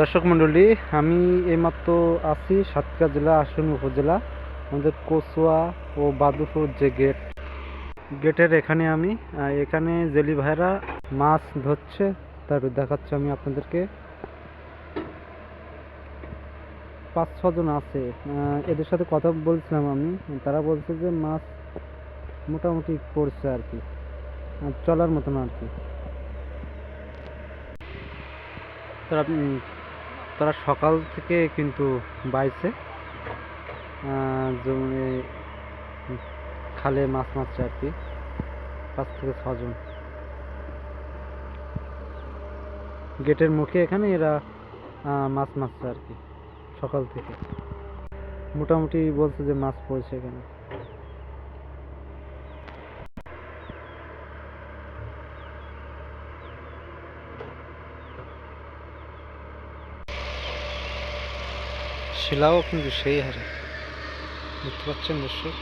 দর্শক মণ্ডলী, আমি এইমাত্র আছি সাতক্ষীরা জেলা আসন উপজেলা, আমাদের কচুয়া ও বাদুপুর যে গেট। গেটের এখানে আমি এখানে জেলি ভাইরা মাছ ধরছে, তার দেখাচ্ছি আমি আপনাদেরকে। পাঁচ ছজন আছে এদের সাথে কথা বলছিলাম আমি, তারা বলছে যে মাছ মোটামুটি পড়ছে আর কি চলার মতন আর কি। তারা তারা সকাল থেকে কিন্তু বাইছে। জমি খালে মাছ মারছে আর কি। পাঁচ থেকে ছজন। গেটের মুখে এখানে এরা মাছ মারছে আর কি, সকাল থেকে। মোটামুটি বলছে যে মাছ পড়েছে এখানে। শিলাও কিন্তু সেই হারে। দেখতে পাচ্ছেন দর্শক?